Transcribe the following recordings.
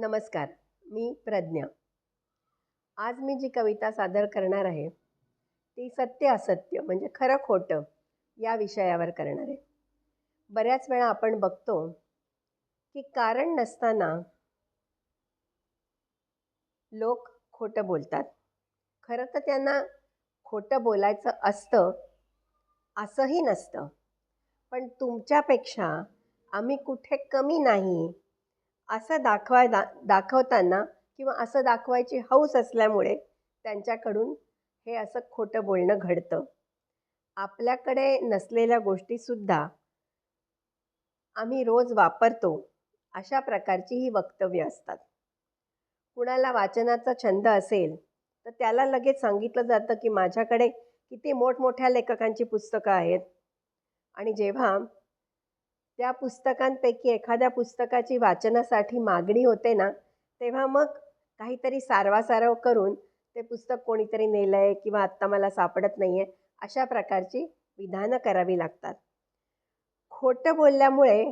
नमस्कार मी प्रज्ञा. आज मी जी कविता सादर करणार आहे ती सत्य असत्य म्हणजे खरं खोटं या विषयावर करणार आहे. बऱ्याच वेळा आपण बघतो की कारण नसताना लोक खोटं बोलतात. खरं तर त्यांना खोटं बोलायचं असतं असंही नसतं. पण तुमच्यापेक्षा आम्ही कुठे कमी नाही असं दाखवाय दा दाखवताना किंवा असं दाखवायची हौस असल्यामुळे त्यांच्याकडून हे असं खोटं बोलणं घडतं. आपल्याकडे नसलेल्या गोष्टीसुद्धा आम्ही रोज वापरतो अशा प्रकारची ही वक्तव्य असतात. कुणाला वाचनाचा छंद असेल तर त्याला लगेच सांगितलं जातं की माझ्याकडे किती मोठमोठ्या लेखकांची पुस्तकं आहेत. आणि जेव्हा त्या पुस्तकांपैकी एखाद्या पुस्तकाची वाचनासाठी मागणी होते ना तेव्हा मग काहीतरी सारवासारव करून ते पुस्तक कोणीतरी नेलं आहे किंवा आत्ता मला सापडत नाही आहे अशा प्रकारची विधानं करावी लागतात. खोटं बोलल्यामुळे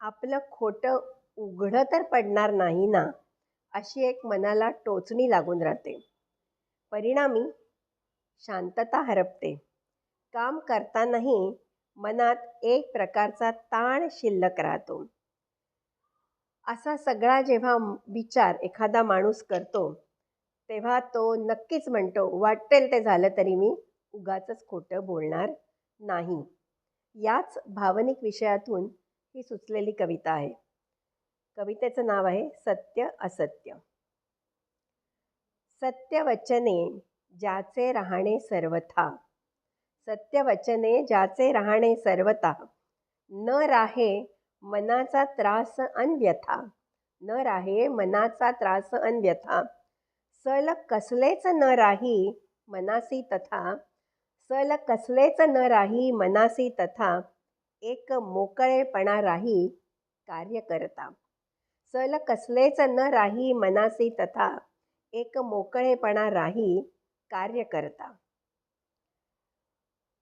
आपलं खोटं उघडं तर पडणार नाही ना अशी एक मनाला टोचणी लागून राहते. परिणामी शांतता हरपते. काम करतानाही मनात एक प्रकारचा ताण शिल्लक राहतो. असा सगळा जेव्हा विचार एखादा माणूस करतो तेव्हा तो नक्कीच म्हणतो वाटेल ते झालं तरी मी उगाच खोटं बोलणार नाही. याच भावनिक विषयातून ही सुचलेली कविता आहे. कवितेचं नाव आहे सत्य असत्य. सत्य वचने ज्याचे राहणे सर्वथा. सत्यवचने ज्याचे राहणे सर्वता न राहे मनाचा त्रास अन्यथा. न राहे मनाचा त्रास अन्यथा. सल कसलेच न राही मनासी तथा. सल कसलेच न राही मनासी तथा. एक मोकळेपणा राही कार्य करता सल कसलेच न राही मनासी तथा. एक मोकळेपणा राही कार्य करता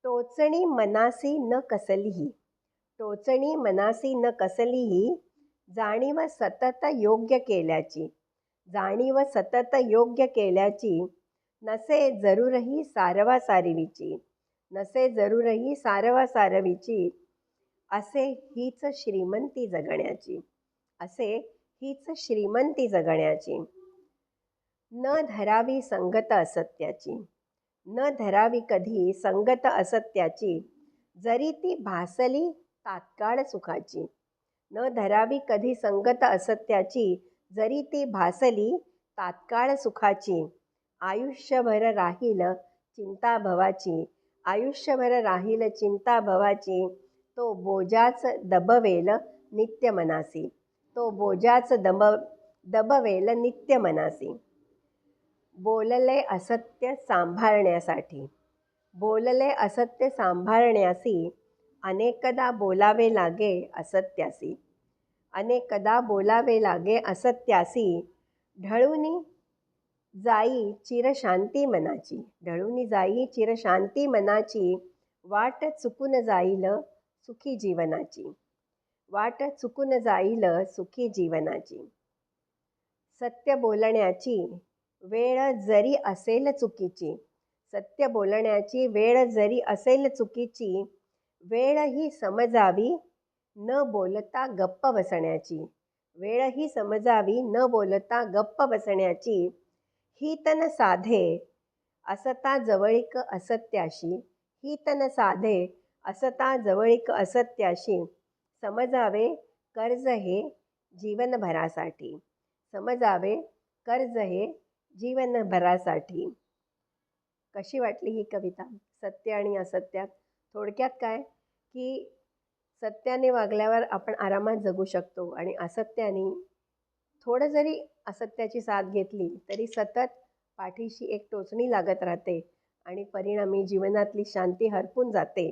टोचणी मनासी न कसलीही. टोचणी मनासी न कसलीही जाणीव सतत योग्य केल्याची जाणीव सतत योग्य केल्याची नसे जरूरही सारवा सारवीची नसे जरूरही सारवा सारवीची असे हीच श्रीमंती जगण्याची असे हीच श्रीमंती जगण्याची. न धरावी संगत असत्याची. न धरावी कधी संगत असत्याची जरी ती भासली तात्काळ सुखाची. न धरावी कधी संगत असत्याची जरी ती भासली तात्काळ सुखाची. आयुष्यभर राहील चिंता भवाची आयुष्यभर राहील चिंता भवाची तो बोजाच दबवेल नित्य मनासी तो बोजाच दब दबवेल नित्य मनासी बोलले असत्य सांभाळण्यासाठी. बोलले असत्य सांभाळण्यासी अनेकदा बोलावे लागे असत्यासी. अनेकदा बोलावे लागे असत्यासी. ढळूनी जाई चिरशांती मनाची. ढळूनी जाई चिरशांती मनाची. वाट चुकून जाईल सुखी जीवनाची. वाट चुकून जाईल सुखी जीवनाची. सत्य बोलण्याची वेळ जरी असेल चुकीची सत्य बोलण्याची वेळ जरी असेल चुकीची वेळ ही समजावी न बोलता गप्प बसण्याची वेळ ही समजावी न बोलता गप्प बसण्याची ही तन साधे असता जवळीक असत्याशी ही तन साधे असता जवळीक असत्याशी समजावे कर्ज हे जीवनभरासाठी समजावे कर्ज हे जीवनभरासाठी. कशी वाटली ही कविता? सत्य आणि असत्यात? थोडक्यात काय? की सत्याने वागल्यावर आपण आरामात जगू शकतो आणि असत्याने थोडं जरी असत्याची साथ घेतली तरी सतत पाठीशी एक टोचणी लागत राहते आणि परिणामी जीवनातली शांती हरपून जाते.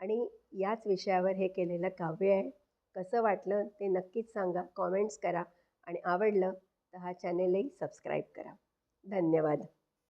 आणि याच विषयावर हे केलेलं काव्य आहे. कसं वाटलं ते नक्कीच सांगा कॉमेंट्स करा आणि आवडलं तर हा चॅनेलही सबस्क्राईब करा. धन्यवाद.